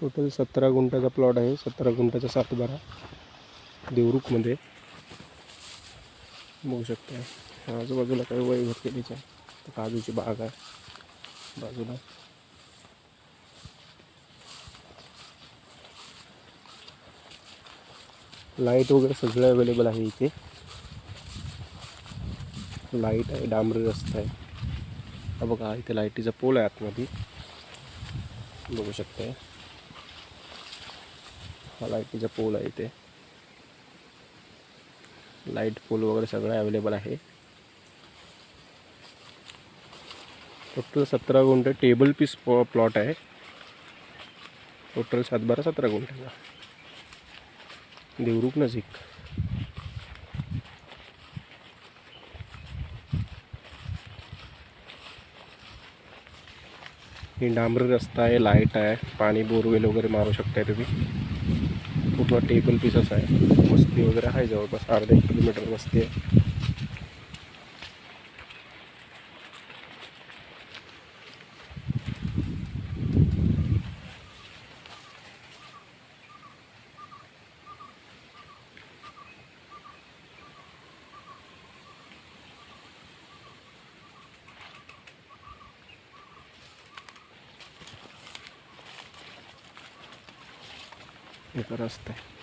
Total सतरा गुंठाचा plot आहे सतरा गुंठाचा सातबारा देवरुखमध्ये. बघू शकता. आजूबाजूला काही वय होते त्याच्या काजूची बाग आहे. बाजूला. लाइट वगैरे सगळं अवेलेबल आहे इथे. लाइट आहे डांबरी रस्ता आहे. हा बघा इथे लाईटीचा पोल आहे आतमध्ये. बघू शकता हा लाईटीचा पोल आहे इथे. लाइट पोल वगैरे सगळं अवेलेबल आहे. टोटल सतरा गुंठे टेबल पीस प्लॉट आहे. टोटल सातबारा सतरा गुंठ्याचा देवरुख नजीक. ही डांबरी रस्ता आहे लाइट आहे. पाणी बोरवेल वगैरे मारू शकताय तुम्ही. पूर्ण टेबल पीसच आहे. वस्ती वगैरे आहे जवळपास. अर्धा एक किलोमीटर वस्ती आहे. एकर असते आहे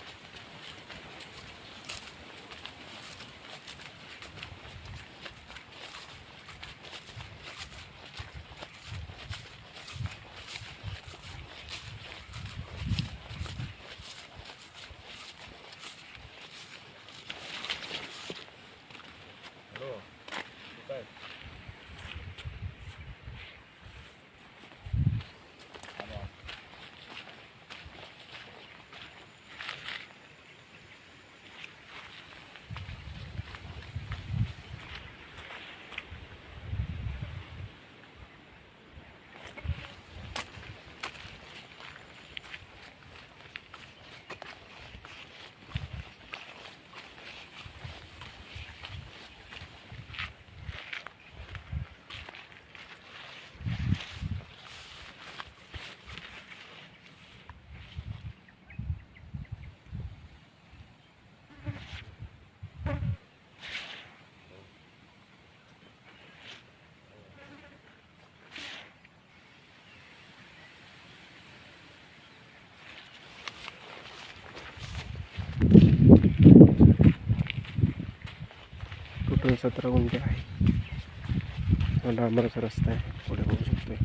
टोटल सतरा गुंठे आहे. डांबराचा रस्ता आहे. पुढे बघू शकतोय.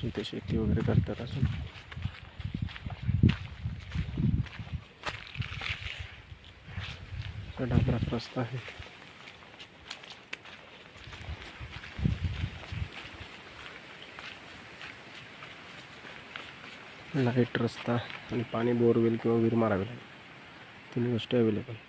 शेती शेती वगैरे करतात असून डांबराचा रस्ता आहे. लाइट रस्ता आणि पाणी बोरवेल किंवा विहीर मारावे लागेल. तिन्ही गोष्टी अवेलेबल